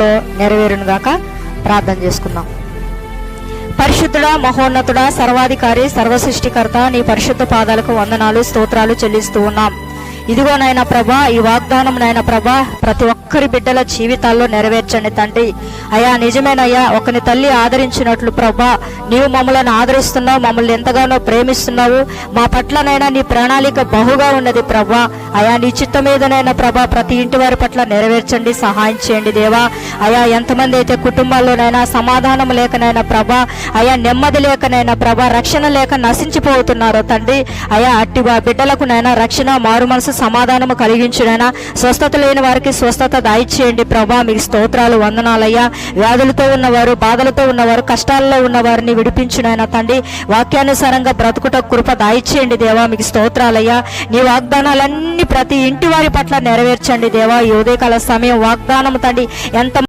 లో నెరవేరునుగాక ప్రార్థన చేసుకుందాం. పరిశుద్ధుడా మహోన్నతుడా సర్వాధికారి సర్వసృష్టికర్త నీ పరిశుద్ధ పాదాలకు వందనాలు స్తోత్రాలు చెల్లిస్తూ ఉన్నాం. ఇదిగో నాయన ప్రభా ఈ వాగ్దానం నాయన ప్రభా ప్రతి ఒక్కరి బిడ్డల జీవితాల్లో నెరవేర్చండి తండ్రి. అయా నిజమేనయ్యా ఒకని తల్లి ఆదరించినట్లు ప్రభా నీవు మమ్మల్ని ఆదరిస్తున్నావు మమ్మల్ని ఎంతగానో ప్రేమిస్తున్నావు. మా పట్లనైనా నీ ప్రణాళిక బహుగా ఉన్నది ప్రభా. అయా నీ చిత్త మీదనైనా ప్రభా ప్రతి ఇంటి వారి పట్ల నెరవేర్చండి సహాయం చేయండి దేవా. అయా ఎంతమంది అయితే కుటుంబాల్లోనైనా సమాధానం లేకనైనా ప్రభా అయా నెమ్మది లేకనైనా ప్రభా రక్షణ లేక నశించిపోతున్నారో తండ్రి. అయా అట్టి వా బిడ్డలకు నైనా రక్షణ మారు మనసు సమాధానము కలిగించునైనా స్వస్థత లేని వారికి స్వస్థత దాయిచేయండి ప్రభా. మీకు స్తోత్రాలు వందనాలయ్యా. వ్యాధులతో ఉన్నవారు బాధలతో ఉన్నవారు కష్టాల్లో ఉన్నవారిని విడిపించునైనా తండ్రి వాక్యానుసారంగా బ్రతుకుట కృప దాయిచేయండి దేవా. మీకు స్తోత్రాలయ్యా. నీ వాగ్దానాలన్నీ ప్రతి ఇంటి వారి పట్ల నెరవేర్చండి దేవా. ఈ ఉదయకాల సమయం వాగ్దానం తండ్రి ఎంత